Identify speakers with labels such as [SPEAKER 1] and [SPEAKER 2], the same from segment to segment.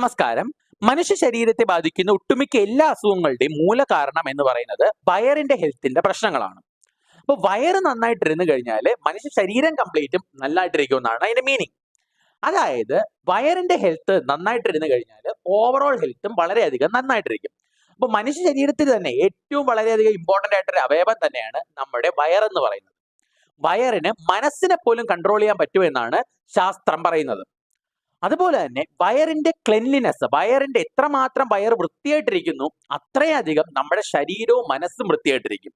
[SPEAKER 1] നമസ്കാരം. മനുഷ്യ ശരീരത്തെ ബാധിക്കുന്ന ഒട്ടുമിക്ക എല്ലാ അസുഖങ്ങളുടെയും മൂല കാരണം എന്ന് പറയുന്നത് വയറിന്റെ ഹെൽത്തിന്റെ പ്രശ്നങ്ങളാണ്. അപ്പൊ വയറ് നന്നായിട്ടിരുന്നു കഴിഞ്ഞാൽ മനുഷ്യ ശരീരം കംപ്ലീറ്റും നന്നായിട്ടിരിക്കുമെന്നാണ് അതിന്റെ മീനിങ് അതായത് വയറിന്റെ ഹെൽത്ത് നന്നായിട്ടിരുന്നു കഴിഞ്ഞാൽ ഓവറോൾ ഹെൽത്തും വളരെയധികം നന്നായിട്ടിരിക്കും. അപ്പൊ മനുഷ്യ ശരീരത്തിൽ തന്നെ ഏറ്റവും വളരെയധികം ഇമ്പോർട്ടന്റ് ആയിട്ടൊരു അവയവം തന്നെയാണ് നമ്മുടെ വയർ എന്ന് പറയുന്നത്. വയറിന് മനസ്സിനെ പോലും കൺട്രോൾ ചെയ്യാൻ പറ്റുമെന്നാണ് ശാസ്ത്രം പറയുന്നത്. അതുപോലെ തന്നെ വയറിന്റെ ക്ലെൻലിനെസ് വയറിന്റെ എത്രമാത്രം വയർ വൃത്തിയായിട്ടിരിക്കുന്നു അത്രയധികം നമ്മുടെ ശരീരവും മനസ്സും വൃത്തിയായിട്ടിരിക്കും.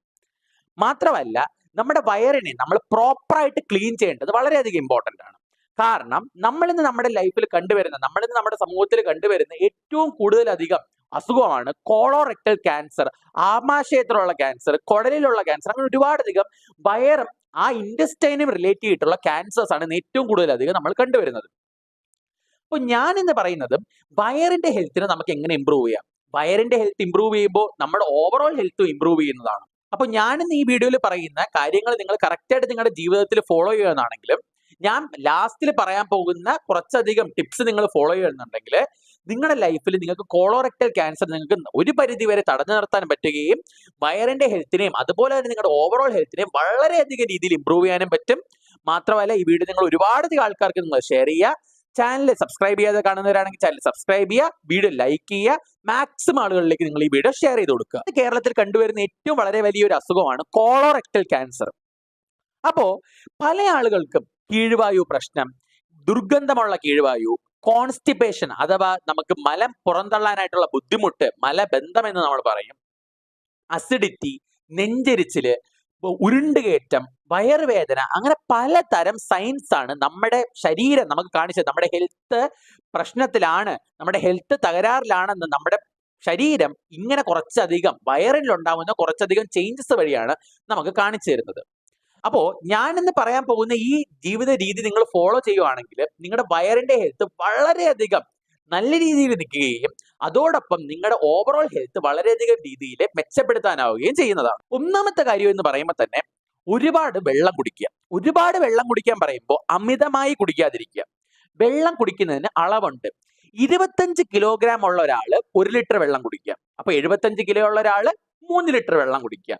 [SPEAKER 1] മാത്രമല്ല നമ്മുടെ വയറിനെ നമ്മൾ പ്രോപ്പറായിട്ട് ക്ലീൻ ചെയ്യേണ്ടത് വളരെയധികം ഇമ്പോർട്ടന്റ് ആണ്. കാരണം നമ്മളിന്ന് നമ്മുടെ ലൈഫിൽ കണ്ടുവരുന്ന നമ്മളിന്ന് നമ്മുടെ സമൂഹത്തിൽ കണ്ടുവരുന്ന ഏറ്റവും കൂടുതലധികം അസുഖമാണ് കോളോറെക്ടൽ ക്യാൻസർ ആമാശയത്തിലുള്ള ക്യാൻസർ കുടലിലുള്ള ക്യാൻസർ അങ്ങനെ ഒരുപാടധികം വയറും ആ ഇൻഡസ്റ്റൈനും റിലേറ്റ് ചെയ്തിട്ടുള്ള ക്യാൻസേഴ്സ് ആണ് ഏറ്റവും കൂടുതലധികം നമ്മൾ കണ്ടുവരുന്നത്. അപ്പൊ ഞാൻ ഇന്ന് പറയുന്നത് വയറിന്റെ ഹെൽത്തിനെ നമുക്ക് എങ്ങനെ ഇമ്പ്രൂവ് ചെയ്യാം? വയറിന്റെ ഹെൽത്ത് ഇമ്പ്രൂവ് ചെയ്യുമ്പോൾ നമ്മുടെ ഓവറോൾ ഹെൽത്തും ഇമ്പ്രൂവ് ചെയ്യുന്നതാണ്. അപ്പൊ ഞാനിന്ന് ഈ വീഡിയോയിൽ പറയുന്ന കാര്യങ്ങൾ നിങ്ങൾ കറക്റ്റായിട്ട് നിങ്ങളുടെ ജീവിതത്തിൽ ഫോളോ ചെയ്യുകയാണെങ്കിലും ഞാൻ ലാസ്റ്റിൽ പറയാൻ പോകുന്ന കുറച്ചധികം ടിപ്സ് നിങ്ങൾ ഫോളോ ചെയ്യുന്നുണ്ടെങ്കിൽ നിങ്ങളുടെ ലൈഫിൽ നിങ്ങൾക്ക് കോളോറക്ടൽ ക്യാൻസർ നിങ്ങൾക്ക് ഒരു പരിധി വരെ തടഞ്ഞു നിർത്താൻ പറ്റുകയും വയറിന്റെ ഹെൽത്തിനെയും അതുപോലെ തന്നെ നിങ്ങളുടെ ഓവറോൾ ഹെൽത്തിനെയും വളരെയധികം രീതിയിൽ ഇമ്പ്രൂവ് ചെയ്യാനും പറ്റും. മാത്രമല്ല ഈ വീഡിയോ നിങ്ങൾ ഒരുപാടധികം ആൾക്കാർക്ക് നിങ്ങൾ ഷെയർ ചെയ്യുക. ചാനൽ സബ്സ്ക്രൈബ് ചെയ്യാതെ കാണുന്നവരാണെങ്കിൽ ചാനൽ സബ്സ്ക്രൈബ് ചെയ്യുക വീഡിയോ ലൈക്ക് ചെയ്യുക മാക്സിമം ആളുകളിലേക്ക് നിങ്ങൾ ഈ വീഡിയോ ഷെയർ ചെയ്ത് കൊടുക്കുക. കേരളത്തിൽ കണ്ടുവരുന്ന ഏറ്റവും വളരെ വലിയൊരു അസുഖമാണ് കോളോറക്ടൽ ക്യാൻസർ അപ്പോ പല ആളുകൾക്കും കീഴ്വായു പ്രശ്നം ദുർഗന്ധമുള്ള കീഴ്വായു കോൺസ്റ്റിപ്പേഷൻ അഥവാ നമുക്ക് മലം പുറന്തള്ളാനായിട്ടുള്ള ബുദ്ധിമുട്ട് മലബന്ധം എന്ന് നമ്മൾ പറയും. അസിഡിറ്റി നെഞ്ചരിച്ചിൽ ഉരുണ്ടുകയറ്റം വയറുവേദന അങ്ങനെ പലതരം സൈൻസ് ആണ് നമ്മുടെ ശരീരം നമുക്ക് കാണിച്ചത്. നമ്മുടെ ഹെൽത്ത് പ്രശ്നത്തിലാണ് നമ്മുടെ ഹെൽത്ത് തകരാറിലാണെന്ന് നമ്മുടെ ശരീരം ഇങ്ങനെ കുറച്ചധികം വയറിൽ ഉണ്ടാവുന്ന കുറച്ചധികം ചേഞ്ചസ് വഴിയാണ് നമുക്ക് കാണിച്ചു തരുന്നത്. അപ്പോൾ ഞാനിന്ന് പറയാൻ പോകുന്ന ഈ ജീവിത രീതി നിങ്ങൾ ഫോളോ ചെയ്യുവാണെങ്കിൽ നിങ്ങളുടെ വയറിന്റെ ഹെൽത്ത് വളരെയധികം നല്ല രീതിയിൽ നിൽക്കുകയും അതോടൊപ്പം നിങ്ങളുടെ ഓവറോൾ ഹെൽത്ത് വളരെയധികം രീതിയിൽ മെച്ചപ്പെടുത്താനാവുകയും ചെയ്യുന്നതാണ്. ഒന്നാമത്തെ കാര്യം എന്ന് പറയുമ്പോൾ തന്നെ ഒരുപാട് വെള്ളം കുടിക്കുക. ഒരുപാട് വെള്ളം കുടിക്കാൻ പറയുമ്പോൾ അമിതമായി കുടിക്കാതിരിക്കുക. വെള്ളം കുടിക്കുന്നതിന് അളവുണ്ട്. ഇരുപത്തഞ്ച് കിലോഗ്രാം ഉള്ള ഒരാൾ ഒരു ലിറ്റർ വെള്ളം കുടിക്കുക. അപ്പൊ എഴുപത്തഞ്ച് കിലോ ഉള്ള ഒരാൾ മൂന്ന് ലിറ്റർ വെള്ളം കുടിക്കുക.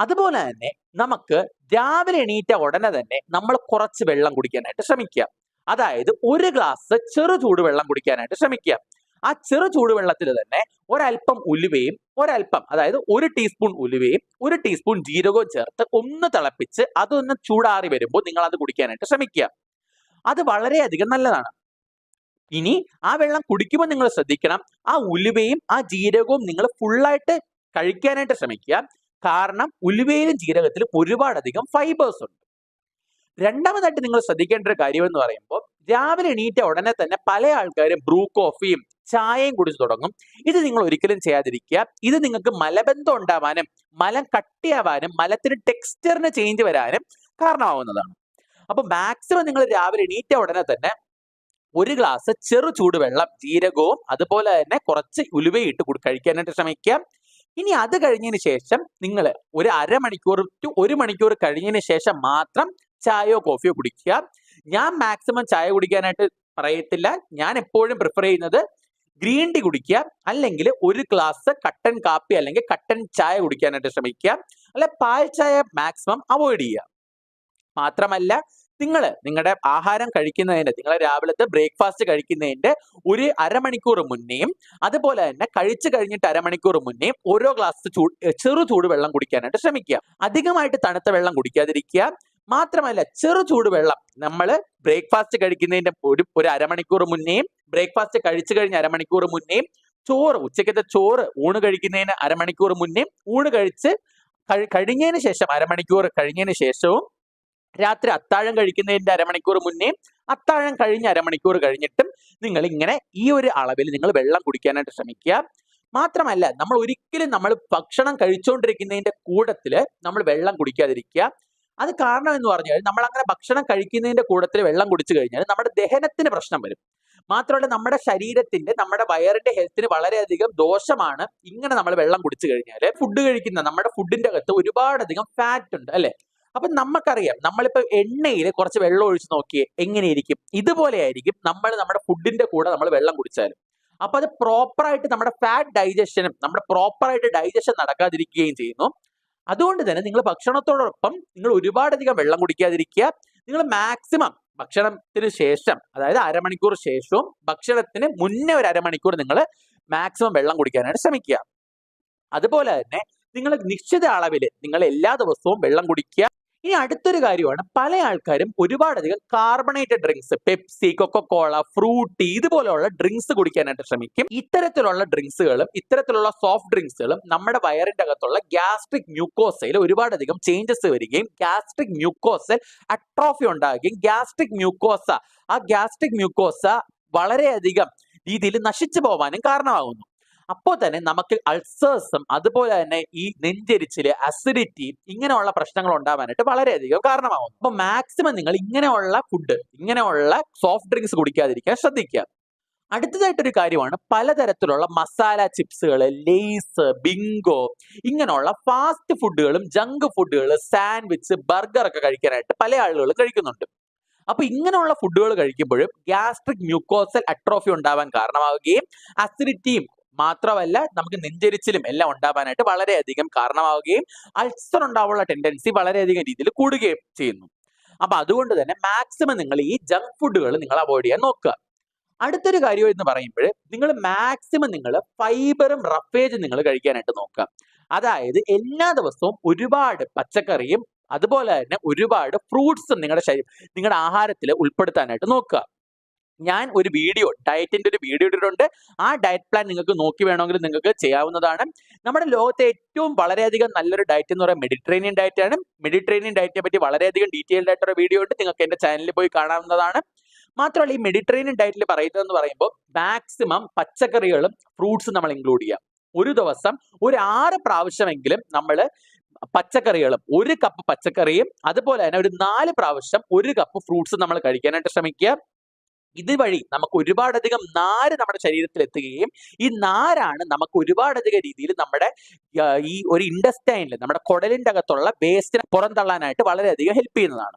[SPEAKER 1] അതുപോലെ തന്നെ നമുക്ക് രാവിലെ എണീറ്റ ഉടനെ തന്നെ നമ്മൾ കുറച്ച് വെള്ളം കുടിക്കാനായിട്ട് ശ്രമിക്കുക. അതായത് ഒരു ഗ്ലാസ് ചെറു ചൂടുവെള്ളം കുടിക്കാനായിട്ട് ശ്രമിക്കുക. ആ ചെറു ചൂടുവെള്ളത്തിൽ തന്നെ ഒരല്പം ഉലുവയും ഒരല്പം അതായത് ഒരു ടീസ്പൂൺ ഉലുവയും ഒരു ടീസ്പൂൺ ജീരകവും ചേർത്ത് ഒന്ന് തിളപ്പിച്ച് അതൊന്ന് ചൂടാറി വരുമ്പോൾ നിങ്ങൾ അത് കുടിക്കാനായിട്ട് ശ്രമിക്കുക. അത് വളരെയധികം നല്ലതാണ്. ഇനി ആ വെള്ളം കുടിക്കുമ്പോൾ നിങ്ങൾ ശ്രദ്ധിക്കണം. ആ ഉലുവയും ആ ജീരകവും നിങ്ങൾ ഫുള്ളായിട്ട് കഴിക്കാനായിട്ട് ശ്രമിക്കുക. കാരണം ഉലുവയിലും ജീരകത്തിലും ഒരുപാടധികം ഫൈബേഴ്സ് ഉണ്ട്. രണ്ടാമതായിട്ട് നിങ്ങൾ ശ്രദ്ധിക്കേണ്ട ഒരു കാര്യം എന്ന് പറയുമ്പോൾ രാവിലെ എണീറ്റ ഉടനെ തന്നെ പല ആൾക്കാരും ബ്രൂ കോഫിയും ചായയും കുടിച്ചു തുടങ്ങും. ഇത് നിങ്ങൾ ഒരിക്കലും ചെയ്യാതിരിക്കുക. ഇത് നിങ്ങൾക്ക് മലബന്ധം ഉണ്ടാവാനും മലം കട്ടിയാവാനും മലത്തിന് ടെക്സ്ചറിന് ചേഞ്ച് വരാനും കാരണമാവുന്നതാണ്. അപ്പൊ മാക്സിമം നിങ്ങൾ രാവിലെ എണീറ്റ ഉടനെ തന്നെ ഒരു ഗ്ലാസ് ചെറു ചൂടുവെള്ളം ജീരകവും അതുപോലെ തന്നെ കുറച്ച് ഉലുവയിട്ട് കഴിക്കാനായിട്ട് ശ്രമിക്കുക. ഇനി അത് കഴിഞ്ഞതിന് ശേഷം നിങ്ങൾ ഒരു അരമണിക്കൂർ ടു ഒരു മണിക്കൂർ കഴിഞ്ഞതിന് ശേഷം മാത്രം ചായയോ കോഫിയോ കുടിക്കുക. ഞാൻ മാക്സിമം ചായ കുടിക്കാനായിട്ട് പറയത്തില്ല. ഞാൻ എപ്പോഴും പ്രിഫർ ചെയ്യുന്നത് ഗ്രീൻ ടീ കുടിക്കുക. അല്ലെങ്കിൽ ഒരു ഗ്ലാസ് കട്ടൻ കാപ്പി അല്ലെങ്കിൽ കട്ടൻ ചായ കുടിക്കാനായിട്ട് ശ്രമിക്കുക. അല്ല പാൽ ചായ മാക്സിമം അവോയ്ഡ് ചെയ്യുക. മാത്രമല്ല നിങ്ങൾ നിങ്ങളുടെ ആഹാരം കഴിക്കുന്നതിന്റെ നിങ്ങൾ രാവിലത്തെ ബ്രേക്ക്ഫാസ്റ്റ് കഴിക്കുന്നതിന്റെ ഒരു അരമണിക്കൂർ മുന്നേയും അതുപോലെ തന്നെ കഴിച്ചു കഴിഞ്ഞിട്ട് അരമണിക്കൂർ മുന്നേയും ഓരോ ഗ്ലാസ് ചൂട് ചെറു ചൂട് വെള്ളം കുടിക്കാനായിട്ട് ശ്രമിക്കുക. അധികമായിട്ട് തണുത്ത വെള്ളം കുടിക്കാതിരിക്കുക. മാത്രമല്ല ചെറു ചൂടുവെള്ളം. നമ്മൾ ബ്രേക്ക്ഫാസ്റ്റ് കഴിക്കുന്നതിന്റെ ഒരു ഒരു അരമണിക്കൂർ മുന്നേയും ബ്രേക്ക്ഫാസ്റ്റ് കഴിച്ചു കഴിഞ്ഞ അരമണിക്കൂർ മുന്നേയും ചോറ് ഉച്ചക്കത്തെ ചോറ് ഊണ് കഴിക്കുന്നതിന് അരമണിക്കൂർ മുന്നേയും ഊണ് കഴിച്ച് കഴി- കഴിഞ്ഞതിന് ശേഷം അരമണിക്കൂർ കഴിഞ്ഞതിന് ശേഷവും രാത്രി അത്താഴം കഴിക്കുന്നതിന്റെ അരമണിക്കൂർ മുന്നേ അത്താഴം കഴിഞ്ഞ അരമണിക്കൂർ കഴിഞ്ഞിട്ടും നിങ്ങൾ ഇങ്ങനെ ഈ ഒരു അളവിൽ നിങ്ങൾ വെള്ളം കുടിക്കാനായിട്ട് ശ്രമിക്കുക. മാത്രമല്ല നമ്മൾ ഒരിക്കലും നമ്മൾ ഭക്ഷണം കഴിച്ചുകൊണ്ടിരിക്കുന്നതിന്റെ കൂടത്തിൽ നമ്മൾ വെള്ളം കുടിക്കാതിരിക്കുക. അത് കാരണം എന്ന് പറഞ്ഞാൽ നമ്മൾ അങ്ങനെ ഭക്ഷണം കഴിക്കുന്നതിന്റെ കൂടത്തിൽ വെള്ളം കുടിച്ചു കഴിഞ്ഞാൽ നമ്മുടെ ദഹനത്തിന് പ്രശ്നം വരും. മാത്രമല്ല നമ്മുടെ ശരീരത്തിന്റെ നമ്മുടെ വയറിന്റെ ഹെൽത്തിന് വളരെയധികം ദോഷമാണ് ഇങ്ങനെ നമ്മൾ വെള്ളം കുടിച്ചു കഴിഞ്ഞാൽ. ഫുഡ് കഴിക്കുന്ന നമ്മുടെ ഫുഡിന്റെ അകത്ത് ഒരുപാടധികം ഫാറ്റ് ഉണ്ട് അല്ലെ? അപ്പൊ നമുക്കറിയാം നമ്മളിപ്പോ എണ്ണയിൽ കുറച്ച് വെള്ളം ഒഴിച്ച് നോക്കിയേ എങ്ങനെയിരിക്കും? ഇതുപോലെ ആയിരിക്കും നമ്മൾ നമ്മുടെ ഫുഡിന്റെ കൂടെ നമ്മൾ വെള്ളം കുടിച്ചാലും. അപ്പൊ അത് പ്രോപ്പറായിട്ട് നമ്മുടെ ഫാറ്റ് ഡൈജഷനും നമ്മുടെ പ്രോപ്പറായിട്ട് ഡൈജഷൻ നടക്കാതിരിക്കുകയും ചെയ്യുന്നു. അതുകൊണ്ട് തന്നെ നിങ്ങൾ ഭക്ഷണത്തോടൊപ്പം നിങ്ങൾ ഒരുപാടധികം വെള്ളം കുടിക്കാതിരിക്കുക. നിങ്ങൾ മാക്സിമം ഭക്ഷണത്തിന് ശേഷം അതായത് അരമണിക്കൂർ ശേഷവും ഭക്ഷണത്തിന് മുന്നേ ഒരു അരമണിക്കൂർ നിങ്ങൾ മാക്സിമം വെള്ളം കുടിക്കാനായിട്ട് ശ്രമിക്കുക. അതുപോലെ തന്നെ നിങ്ങൾ നിശ്ചിത അളവിൽ നിങ്ങൾ എല്ലാ ദിവസവും വെള്ളം കുടിക്കുക. ഇനി അടുത്തൊരു കാര്യമാണ്. പല ആൾക്കാരും ഒരുപാടധികം carbonated drinks Pepsi Coca Cola Frooti ഇതുപോലെയുള്ള ഡ്രിങ്ക്സ് കുടിക്കാനായിട്ട് ശ്രമിക്കും. ഇത്തരത്തിലുള്ള ഡ്രിങ്ക്സുകളും ഇത്തരത്തിലുള്ള സോഫ്റ്റ് ഡ്രിങ്ക്സുകളും നമ്മുടെ വയറിന്റെ അകത്തുള്ള ഗ്യാസ്ട്രിക് മ്യൂക്കോസയിൽ ഒരുപാടധികം ചേഞ്ചസ് വരികയും ഗ്യാസ്ട്രിക് മ്യൂക്കോസൽ അട്രോഫി ഉണ്ടാകുകയും ഗ്യാസ്ട്രിക് മ്യൂക്കോസ ആ ഗ്യാസ്ട്രിക് മ്യൂക്കോസ വളരെയധികം രീതിയിൽ നശിച്ചു പോവാനും കാരണമാകുന്നു. അപ്പോൾ തന്നെ നമുക്ക് അൾസേഴ്സും അതുപോലെ തന്നെ ഈ നെഞ്ചെരിച്ചിൽ അസിഡിറ്റി ഇങ്ങനെയുള്ള പ്രശ്നങ്ങൾ ഉണ്ടാവാനായിട്ട് വളരെയധികം കാരണമാകും അപ്പൊ മാക്സിമം നിങ്ങൾ ഇങ്ങനെയുള്ള ഫുഡ് ഇങ്ങനെയുള്ള സോഫ്റ്റ് ഡ്രിങ്ക്സ് കുടിക്കാതിരിക്കാൻ ശ്രദ്ധിക്കുക. അടുത്തതായിട്ടൊരു കാര്യമാണ് പലതരത്തിലുള്ള മസാല ചിപ്സുകൾ ലേസ് ബിങ്കോ ഇങ്ങനെയുള്ള ഫാസ്റ്റ് ഫുഡുകളും ജങ്ക് ഫുഡുകൾ സാൻഡ്വിച്ച് ബർഗർ ഒക്കെ കഴിക്കാനായിട്ട് പല ആളുകളും കഴിക്കുന്നുണ്ട്. അപ്പൊ ഇങ്ങനെയുള്ള ഫുഡുകൾ കഴിക്കുമ്പോഴും ഗ്യാസ്ട്രിക് മ്യൂക്കോസൽ അട്രോഫി ഉണ്ടാവാൻ കാരണമാവുകയും അസിഡിറ്റിയും മാത്രമല്ല നമുക്ക് നെഞ്ചരിച്ചിലും എല്ലാം ഉണ്ടാവാനായിട്ട് വളരെയധികം കാരണമാവുകയും അൾസർ ഉണ്ടാവാനുള്ള ടെൻഡൻസി വളരെയധികം രീതിയിൽ കൂടുകയും ചെയ്യുന്നു. അപ്പൊ അതുകൊണ്ട് തന്നെ മാക്സിമം നിങ്ങൾ ഈ ജങ്ക് ഫുഡുകൾ നിങ്ങൾ അവോയ്ഡ് ചെയ്യാൻ നോക്കുക. അടുത്തൊരു കാര്യം എന്ന് പറയുമ്പോൾ നിങ്ങൾ മാക്സിമം നിങ്ങൾ ഫൈബറും റഫേജും നിങ്ങൾ കഴിക്കാനായിട്ട് നോക്കുക. അതായത് എല്ലാ ദിവസവും ഒരുപാട് പച്ചക്കറിയും അതുപോലെ തന്നെ ഒരുപാട് ഫ്രൂട്ട്സും നിങ്ങളുടെ ശരീരം നിങ്ങളുടെ ആഹാരത്തിൽ ഉൾപ്പെടുത്താനായിട്ട് നോക്കുക. ഞാൻ ഒരു വീഡിയോ ഡയറ്റിന്റെ ഒരു വീഡിയോ ഇട്ടിട്ടുണ്ട്. ആ ഡയറ്റ് പ്ലാൻ നിങ്ങൾക്ക് നോക്കി വേണമെങ്കിൽ നിങ്ങൾക്ക് ചെയ്യാവുന്നതാണ്. നമ്മുടെ ലോകത്തെ ഏറ്റവും വളരെയധികം നല്ലൊരു ഡയറ്റ് എന്ന് പറയുന്നത് മെഡിറ്ററേനിയൻ ഡയറ്റ് ആണ്. മെഡിറ്ററേനിയൻ ഡയറ്റിനെ പറ്റി വളരെയധികം ഡീറ്റെയിൽഡ് ആയിട്ടൊരു വീഡിയോ ഉണ്ട്. നിങ്ങൾക്ക് എന്റെ ചാനലിൽ പോയി കാണാവുന്നതാണ്. മാത്രമല്ല ഈ മെഡിറ്ററേനിയൻ ഡയറ്റിൽ പറയുന്നതെന്ന് പറയുമ്പോൾ മാക്സിമം പച്ചക്കറികളും ഫ്രൂട്ട്സും നമ്മൾ ഇൻക്ലൂഡ് ചെയ്യാം. ഒരു ദിവസം ഒരു ആറ് പ്രാവശ്യമെങ്കിലും നമ്മൾ പച്ചക്കറികളും ഒരു കപ്പ് പച്ചക്കറിയും അതുപോലെ തന്നെ ഒരു നാല് പ്രാവശ്യം ഒരു കപ്പ് ഫ്രൂട്ട്സും നമ്മൾ കഴിക്കാനായിട്ട് ശ്രമിക്കുക. ഇതുവഴി നമുക്ക് ഒരുപാടധികം നാര് നമ്മുടെ ശരീരത്തിൽ എത്തുകയും ഈ നാരാണ് നമുക്ക് ഒരുപാടധികം രീതിയിൽ നമ്മുടെ ഈ ഒരു ഇൻഡസ്റ്റൈനിൽ നമ്മുടെ കുടലിന്റെ അകത്തുള്ള വേസ്റ്റിനെ പുറന്തള്ളാനായിട്ട് വളരെയധികം ഹെൽപ്പ് ചെയ്യുന്നതാണ്.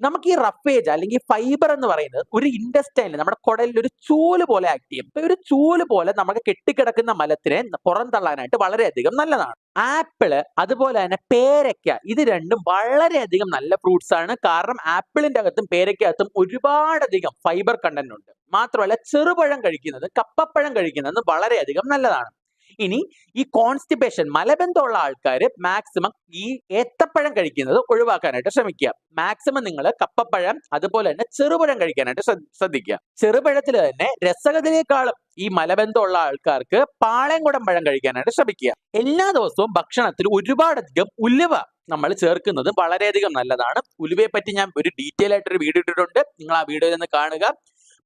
[SPEAKER 1] നമുക്ക് ഈ റഫേജ് അല്ലെങ്കിൽ ഫൈബർ എന്ന് പറയുന്നത് ഒരു ഇൻഡസ്റ്റൈനിൽ നമ്മുടെ കുടലിൽ ഒരു ചൂൽ പോലെ ആക്ട് ചെയ്യും. ഒരു ചൂൽ പോലെ നമുക്ക് കെട്ടിക്കിടക്കുന്ന മലത്തിനെ പുറന്തള്ളാനായിട്ട് വളരെയധികം നല്ലതാണ്. ആപ്പിൾ അതുപോലെ തന്നെ പേരയ്ക്ക ഇത് രണ്ടും വളരെയധികം നല്ല ഫ്രൂട്ട്സ് ആണ്. കാരണം ആപ്പിളിന്റെ അകത്തും പേരയ്ക്കകത്തും ഒരുപാടധികം ഫൈബർ കണ്ടന്റ് ഉണ്ട്. മാത്രമല്ല ചെറുപഴം കഴിക്കുന്നത് കപ്പപ്പഴം കഴിക്കുന്നത് വളരെയധികം നല്ലതാണ്. ഇനി ഈ കോൺസ്റ്റിപ്പേഷൻ മലബന്ധമുള്ള ആൾക്കാർ മാക്സിമം ഈ ഏത്തപ്പഴം കഴിക്കുന്നത് ഒഴിവാക്കാനായിട്ട് ശ്രമിക്കുക. മാക്സിമം നിങ്ങൾ കപ്പപ്പഴം അതുപോലെ തന്നെ ചെറുപഴം കഴിക്കാനായിട്ട് ശ്രദ്ധ- ശ്രദ്ധിക്കുക. ചെറുപഴത്തിൽ തന്നെ രസകതയേക്കാളും ഈ മലബന്ധമുള്ള ആൾക്കാർക്ക് പാളയംകുടം പഴം കഴിക്കാനായിട്ട് ശ്രമിക്കുക. എല്ലാ ദിവസവും ഭക്ഷണത്തിൽ ഒരുപാടധികം ഉലുവ നമ്മൾ ചേർക്കുന്നത് വളരെയധികം നല്ലതാണ്. ഉലുവയെ പറ്റി ഞാൻ ഒരു ഡീറ്റെയിൽ ആയിട്ടൊരു വീഡിയോ ഇട്ടിട്ടുണ്ട്. നിങ്ങൾ ആ വീഡിയോയിൽ നിന്ന് കാണുക.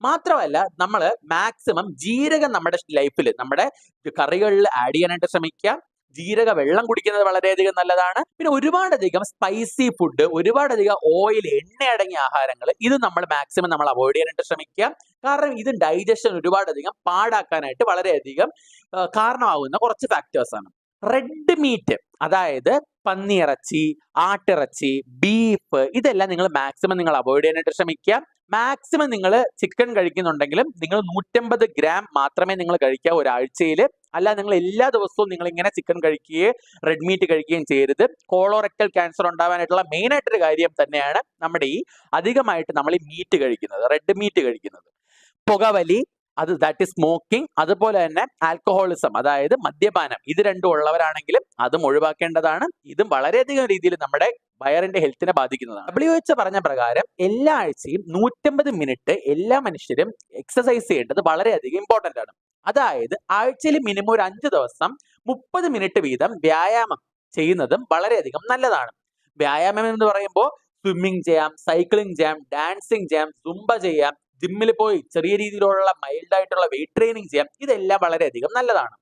[SPEAKER 1] മാത്രമല്ല നമ്മൾ മാക്സിമം ജീരകം നമ്മുടെ ലൈഫിൽ നമ്മുടെ കറികളിൽ ആഡ് ചെയ്യാനായിട്ട് ശ്രമിക്കുക. ജീരക വെള്ളം കുടിക്കുന്നത് വളരെയധികം നല്ലതാണ്. പിന്നെ ഒരുപാടധികം സ്പൈസി ഫുഡ് ഒരുപാടധികം ഓയിൽ എണ്ണ അടങ്ങിയ ആഹാരങ്ങൾ ഇത് നമ്മൾ മാക്സിമം നമ്മൾ അവോയ്ഡ് ചെയ്യാനായിട്ട് ശ്രമിക്കുക. കാരണം ഇത് ഡൈജഷൻ ഒരുപാടധികം പാടാക്കാനായിട്ട് വളരെയധികം കാരണമാകുന്ന കുറച്ച് ഫാക്ടേഴ്സ് ആണ്. റെഡ് മീറ്റ് അതായത് പന്നിയിറച്ചി ആട്ടിറച്ചി ബീഫ് ഇതെല്ലാം നിങ്ങൾ മാക്സിമം നിങ്ങൾ അവോയ്ഡ് ചെയ്യാനായിട്ട് ശ്രമിക്കുക. മാക്സിമം നിങ്ങൾ ചിക്കൻ കഴിക്കുന്നുണ്ടെങ്കിലും നിങ്ങൾ നൂറ്റമ്പത് ഗ്രാം മാത്രമേ നിങ്ങൾ കഴിക്കാവൂ ഒരാഴ്ചയിൽ അല്ല നിങ്ങൾ എല്ലാ ദിവസവും നിങ്ങൾ ഇങ്ങനെ ചിക്കൻ കഴിക്കുകയും റെഡ് മീറ്റ് കഴിക്കുകയും ചെയ്യരുത്. കോളോറക്കൽ ക്യാൻസർ ഉണ്ടാവാനായിട്ടുള്ള മെയിൻ ആയിട്ടൊരു കാര്യം തന്നെയാണ് നമ്മുടെ ഈ അധികമായിട്ട് നമ്മൾ ഈ മീറ്റ് കഴിക്കുന്നത് റെഡ് മീറ്റ് കഴിക്കുന്നത്. പുകവലി അത് ദാറ്റ് ഈസ് സ്മോക്കിംഗ് അതുപോലെ തന്നെ ആൽക്കഹോളിസം അതായത് മദ്യപാനം. ഇത് രണ്ടും ഉള്ളവരാണെങ്കിലും അതും ഒഴിവാക്കേണ്ടതാണ്. ഇതും വളരെയധികം രീതിയിൽ നമ്മുടെ വയറിന്റെ ഹെൽത്തിനെ ബാധിക്കുന്നതാണ്. ഡബ്ല്യു എച്ച് പറഞ്ഞ പ്രകാരം എല്ലാ ആഴ്ചയും നൂറ്റമ്പത് മിനിറ്റ് എല്ലാ മനുഷ്യരും എക്സസൈസ് ചെയ്യേണ്ടത് വളരെയധികം ഇമ്പോർട്ടന്റ് ആണ്. അതായത് ആഴ്ചയിൽ മിനിമം ഒരു അഞ്ച് ദിവസം മുപ്പത് മിനിറ്റ് വീതം വ്യായാമം ചെയ്യുന്നതും വളരെയധികം നല്ലതാണ്. വ്യായാമം എന്ന് പറയുമ്പോൾ സ്വിമ്മിങ് ചെയ്യാം സൈക്ലിംഗ് ചെയ്യാം ഡാൻസിങ് ചെയ്യാം സുംബ ചെയ്യാം ജിമ്മിൽ പോയി ചെറിയ രീതിയിലുള്ള മൈൽഡ് ആയിട്ടുള്ള വെയിറ്റ് ട്രെയിനിങ് ചെയ്യാം. ഇതെല്ലാം വളരെയധികം നല്ലതാണ്.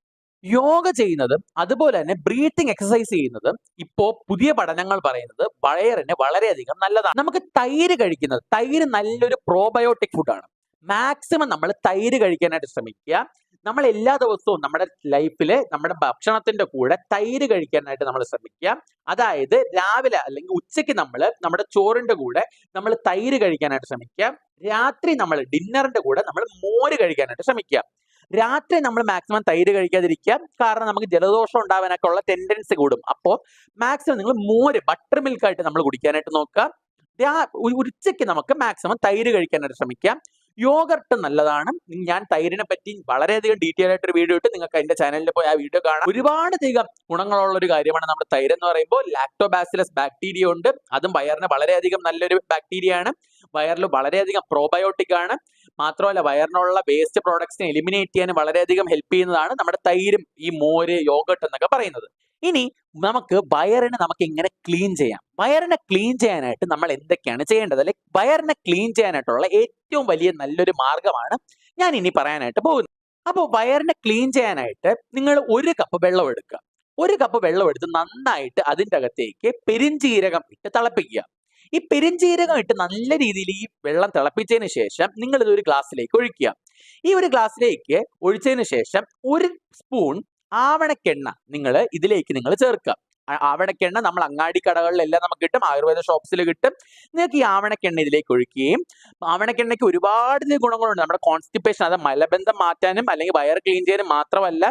[SPEAKER 1] യോഗ ചെയ്യുന്നതും അതുപോലെ തന്നെ ബ്രീത്തിങ് എക്സസൈസ് ചെയ്യുന്നതും ഇപ്പോ പുതിയ പഠനങ്ങൾ പറയുന്നത് വയറിന് വളരെയധികം നല്ലതാണ്. നമുക്ക് തൈര് കഴിക്കുന്നത് തൈര് നല്ലൊരു പ്രോബയോട്ടിക് ഫുഡാണ് മാക്സിമം നമ്മൾ തൈര് കഴിക്കാനായിട്ട് ശ്രമിക്കുക. നമ്മൾ എല്ലാ ദിവസവും നമ്മുടെ ലൈഫിൽ നമ്മുടെ ഭക്ഷണത്തിന്റെ കൂടെ തൈര് കഴിക്കാനായിട്ട് നമ്മൾ ശ്രമിക്കുക. അതായത് രാവിലെ അല്ലെങ്കിൽ ഉച്ചയ്ക്ക് നമ്മൾ നമ്മുടെ ചോറിന്റെ കൂടെ നമ്മൾ തൈര് കഴിക്കാനായിട്ട് ശ്രമിക്കുക. രാത്രി നമ്മൾ ഡിന്നറിന്റെ കൂടെ നമ്മൾ മോര് കഴിക്കാനായിട്ട് ശ്രമിക്കുക. രാത്രി നമ്മൾ മാക്സിമം തൈര് കഴിക്കാതിരിക്കുക. കാരണം നമുക്ക് ജലദോഷം ഉണ്ടാവാനൊക്കെ ഉള്ള ടെൻഡൻസി കൂടും. അപ്പോൾ മാക്സിമം നിങ്ങൾ മോര് ബട്ടർ മിൽക്ക് ആയിട്ട് നമ്മൾ കുടിക്കാനായിട്ട് നോക്കുക. ഉച്ചയ്ക്ക് നമുക്ക് മാക്സിമം തൈര് കഴിക്കാനായിട്ട് ശ്രമിക്കാം യോഗർട്ട് നല്ലതാണ്. ഞാൻ തൈരിനെ പറ്റി വളരെയധികം ഡീറ്റെയിൽ ആയിട്ട് ഒരു വീഡിയോ ഇട്ട് നിങ്ങൾക്ക് എന്റെ ചാനലിൽ പോയി ആ വീഡിയോ കാണാം. ഒരുപാടധികം ഗുണങ്ങളുള്ള ഒരു കാര്യമാണ് നമ്മുടെ തൈര് എന്ന് പറയുമ്പോൾ ലാക്ടോബാസിലസ് ബാക്ടീരിയ ഉണ്ട്. അതും വയറിന് വളരെയധികം നല്ലൊരു ബാക്ടീരിയ ആണ്. വയറിൽ വളരെയധികം പ്രോബയോട്ടിക് ആണ്. മാത്രമല്ല വയറിനുള്ള വേസ്റ്റ് പ്രോഡക്ട്സിനെ എലിമിനേറ്റ് ചെയ്യാൻ വളരെയധികം ഹെൽപ്പ് ചെയ്യുന്നതാണ് നമ്മുടെ തൈരും ഈ മോര് യോഗട്ട് എന്നൊക്കെ പറയുന്നത്. ഇനി നമുക്ക് ബയറിനെ നമുക്ക് എങ്ങനെ ക്ലീൻ ചെയ്യാം? ബയറിനെ ക്ലീൻ ചെയ്യാനായിട്ട് നമ്മൾ എന്തൊക്കെയാണ് ചെയ്യേണ്ടത്? അല്ലെ ബയറിനെ ക്ലീൻ ചെയ്യാനായിട്ടുള്ള ഏറ്റവും വലിയ നല്ലൊരു മാർഗമാണ് ഞാൻ ഇനി പറയാനായിട്ട് പോകുന്നത്. അപ്പോൾ വയറിനെ ക്ലീൻ ചെയ്യാനായിട്ട് നിങ്ങൾ ഒരു കപ്പ് വെള്ളം എടുക്കുക. ഒരു കപ്പ് വെള്ളം എടുത്ത് നന്നായിട്ട് അതിന്റെ അകത്തേക്ക് പെരിഞ്ചീരകം ഇട്ട് തിളപ്പിക്കുക. ഈ പെരിഞ്ചീരകം ഇട്ട് നല്ല രീതിയിൽ ഈ വെള്ളം തിളപ്പിച്ചതിന് ശേഷം നിങ്ങൾ ഇത് ഒരു ഗ്ലാസ്സിലേക്ക് ഒഴിക്കുക. ഈ ഒരു ഗ്ലാസ്സിലേക്ക് ഒഴിച്ചതിന് ശേഷം ഒരു സ്പൂൺ ആവണക്കെണ്ണ നിങ്ങൾ ഇതിലേക്ക് നിങ്ങൾ ചേർക്കുക. ആവണക്കെണ്ണ നമ്മൾ അങ്ങാടി കടകളിലെല്ലാം നമുക്ക് കിട്ടും. ആയുർവേദ ഷോപ്സിൽ കിട്ടും. നിങ്ങൾക്ക് ഈ ആവണക്കെണ്ണ ഇതിലേക്ക് ഒഴിക്കുകയും ആവണക്കെണ്ണയ്ക്ക് ഒരുപാട് ഗുണങ്ങളുണ്ട്. നമ്മുടെ കോൺസ്റ്റിപ്പേഷൻ അത് മലബന്ധം മാറ്റാനും അല്ലെങ്കിൽ വയർ ക്ലീൻ ചെയ്യാനും മാത്രമല്ല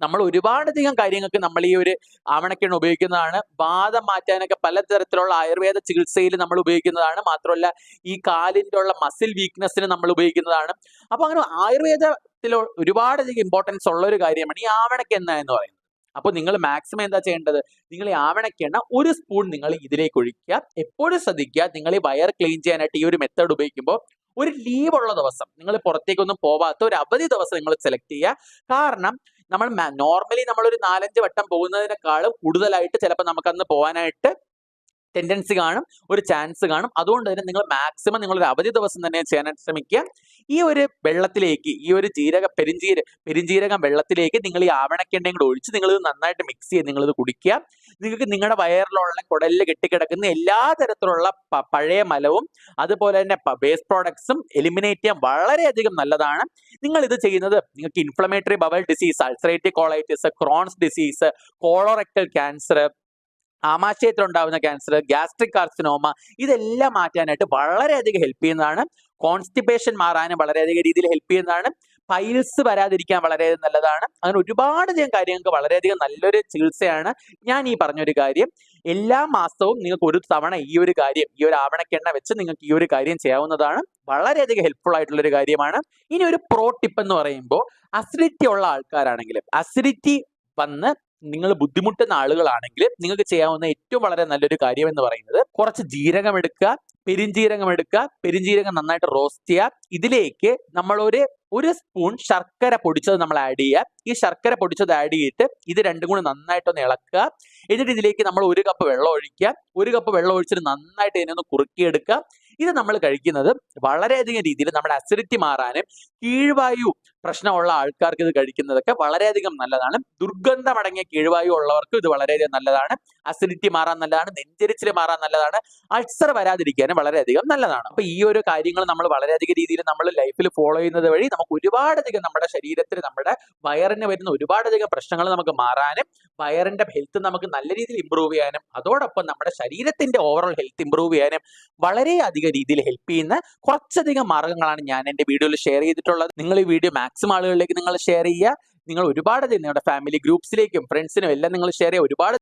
[SPEAKER 1] നമ്മൾ ഒരുപാടധികം കാര്യങ്ങൾക്ക് നമ്മൾ ഈ ഒരു ആവണക്കെണ്ണ ഉപയോഗിക്കുന്നതാണ്. വാദം മാറ്റാനൊക്കെ പലതരത്തിലുള്ള ആയുർവേദ ചികിത്സയിൽ നമ്മൾ ഉപയോഗിക്കുന്നതാണ്. മാത്രമല്ല ഈ കാലിന്റെ ഉള്ള മസിൽ വീക്ക്നെസ്സിന് നമ്മൾ ഉപയോഗിക്കുന്നതാണ്. അപ്പോൾ അങ്ങനെ ആയുർവേദത്തിൽ ഒരുപാടധികം ഇമ്പോർട്ടൻസ് ഉള്ള ഒരു കാര്യമാണ് ഈ ആവണക്കെണ്ണ എന്ന് പറയുന്നത്. അപ്പോൾ നിങ്ങൾ മാക്സിമം എന്താ ചെയ്യേണ്ടത്? നിങ്ങൾ ഈ ആവണക്കെണ്ണ ഒരു സ്പൂൺ നിങ്ങൾ ഇതിലേക്ക് ഒഴിക്കുക. എപ്പോഴും ശ്രദ്ധിക്കുക നിങ്ങൾ ഈ വയർ ക്ലീൻ ചെയ്യാനായിട്ട് ഈ ഒരു മെത്തേഡ് ഉപയോഗിക്കുമ്പോൾ ഒരു ലീവ് ഉള്ള ദിവസം നിങ്ങൾ പുറത്തേക്കൊന്നും പോവാത്ത ഒരു അവധി ദിവസം നിങ്ങൾ സെലക്ട് ചെയ്യുക. കാരണം നമ്മൾ നോർമലി നമ്മൾ ഒരു നാലഞ്ച് വട്ടം പോകുന്നതിനേക്കാളും കൂടുതലായിട്ട് ചിലപ്പോൾ നമുക്കന്ന് പോകാനായിട്ട് ടെൻഡൻസി കാണും ഒരു ചാൻസ് കാണും. അതുകൊണ്ട് തന്നെ നിങ്ങൾ മാക്സിമം നിങ്ങളൊരു അവധി ദിവസം തന്നെ ചെയ്യാനായിട്ട് ശ്രമിക്കുക. ഈ ഒരു വെള്ളത്തിലേക്ക് ഈ ഒരു ജീരക പെരിഞ്ചീര പെരിഞ്ചീരകം വെള്ളത്തിലേക്ക് നിങ്ങൾ ഈ ആവണക്കെണ്ണയും കൂടെ ഒഴിച്ച് നിങ്ങളിത് നന്നായിട്ട് മിക്സ് ചെയ്ത് നിങ്ങളിത് കുടിക്കുക. നിങ്ങൾക്ക് നിങ്ങളുടെ വയറിലുള്ള കുടലിൽ കെട്ടിക്കിടക്കുന്ന എല്ലാ തരത്തിലുള്ള പഴയ മലവും അതുപോലെ തന്നെ വേസ്റ്റ് പ്രോഡക്ട്സും എലിമിനേറ്റ് ചെയ്യാൻ വളരെയധികം നല്ലതാണ്. നിങ്ങൾ ഇത് ചെയ്യുന്നത് നിങ്ങൾക്ക് inflammatory bowel disease ulcerative colitis Crohn's disease colorectal cancer ആമാശയത്തിൽ ഉണ്ടാകുന്ന ക്യാൻസർ ഗ്യാസ്ട്രിക് കാർസിനോമ ഇതെല്ലാം മാറ്റാനായിട്ട് വളരെയധികം ഹെൽപ്പ് ചെയ്യുന്നതാണ്. കോൺസ്റ്റിപ്പേഷൻ മാറാനും വളരെയധികം രീതിയിൽ ഹെൽപ്പ് ചെയ്യുന്നതാണ്. പൈൽസ് വരാതിരിക്കാൻ വളരെ നല്ലതാണ്. അങ്ങനെ ഒരുപാട് ഒരുപാടധികം കാര്യങ്ങൾക്ക് വളരെയധികം നല്ലൊരു ചികിത്സയാണ് ഞാൻ ഈ പറഞ്ഞൊരു കാര്യം. എല്ലാ മാസവും നിങ്ങൾക്ക് ഒരു തവണ ഈ ഒരു കാര്യം ഈ ഒരു ആവണക്കെണ്ണ വെച്ച് നിങ്ങൾക്ക് ഈ ഒരു കാര്യം ചെയ്യാവുന്നതാണ്. വളരെയധികം ഹെൽപ്ഫുൾ ആയിട്ടുള്ള ഒരു കാര്യമാണ്. ഇനി ഒരു പ്രോ ടിപ്പ് എന്ന് പറയുമ്പോൾ അസിഡിറ്റി ഉള്ള ആൾക്കാരാണെങ്കിൽ അസിഡിറ്റി വന്ന് നിങ്ങൾ ബുദ്ധിമുട്ടുന്ന ആളുകളാണെങ്കിൽ നിങ്ങൾക്ക് ചെയ്യാവുന്ന ഏറ്റവും വളരെ നല്ലൊരു കാര്യം എന്ന് പറയുന്നത് കുറച്ച് ജീരകം എടുക്കുക പെരിഞ്ജീരകം എടുക്കുക പെരിഞ്ജീരകം നന്നായിട്ട് റോസ്റ്റ് ചെയ്യുക. ഇതിലേക്ക് നമ്മളൊരു ഒരു ഒരു സ്പൂൺ ശർക്കര പൊടിച്ചത് നമ്മൾ ആഡ് ചെയ്യുക. ഈ ശർക്കര പൊടിച്ചത് ആഡ് ചെയ്തിട്ട് ഇത് രണ്ടും കൂടി നന്നായിട്ടൊന്ന് ഇളക്കുക. എന്നിട്ട് ഇതിലേക്ക് നമ്മൾ ഒരു കപ്പ് വെള്ളം ഒഴിക്കുക. ഒരു കപ്പ് വെള്ളം ഒഴിച്ചിട്ട് നന്നായിട്ട് ഇതിനെ ഒന്ന് കുറുക്കിയെടുക്കുക. ഇത് നമ്മൾ കഴിക്കുന്നത് വളരെയധികം രീതിയിൽ നമ്മുടെ അസിഡിറ്റി മാറാനും കീഴ്വായു പ്രശ്നമുള്ള ആൾക്കാർക്ക് ഇത് കഴിക്കുന്നതൊക്കെ വളരെയധികം നല്ലതാണ്. ദുർഗന്ധമടങ്ങിയ കീഴ്വായു ഉള്ളവർക്ക് ഇത് വളരെയധികം നല്ലതാണ്. അസിഡിറ്റി മാറാൻ നല്ലതാണ്. നെഞ്ചരിച്ചിൽ മാറാൻ നല്ലതാണ്. അൾസർ വരാതിരിക്കാനും വളരെയധികം നല്ലതാണ്. അപ്പൊ ഈ ഒരു കാര്യങ്ങൾ നമ്മൾ വളരെയധികം രീതിയിൽ നമ്മൾ ലൈഫിൽ ഫോളോ ചെയ്യുന്നത് വഴി നമുക്ക് ഒരുപാടധികം നമ്മുടെ ശരീരത്തിൽ നമ്മുടെ വയറിന് വരുന്ന ഒരുപാടധികം പ്രശ്നങ്ങൾ നമുക്ക് മാറാനും വയറിന്റെ ഹെൽത്ത് നമുക്ക് നല്ല രീതിയിൽ ഇമ്പ്രൂവ് ചെയ്യാനും അതോടൊപ്പം നമ്മുടെ ശരീരത്തിന്റെ ഓവറോൾ ഹെൽത്ത് ഇമ്പ്രൂവ് ചെയ്യാനും വളരെയധികം രീതിയിൽ ഹെൽപ്പ് ചെയ്യുന്ന കുറച്ചധികം മാർഗങ്ങളാണ് ഞാൻ എന്റെ വീഡിയോയിൽ ഷെയർ ചെയ്തിട്ടുള്ളത്. നിങ്ങൾ ഈ വീഡിയോ മാക്സിമം ആളുകളിലേക്ക് നിങ്ങൾ ഷെയർ ചെയ്യുക. നിങ്ങൾ ഒരുപാട് നിങ്ങളുടെ ഫാമിലി ഗ്രൂപ്പ്സിലേക്കും ഫ്രണ്ട്സിനും എല്ലാം നിങ്ങൾ ഷെയർ ചെയ്യുക. ഒരുപാട്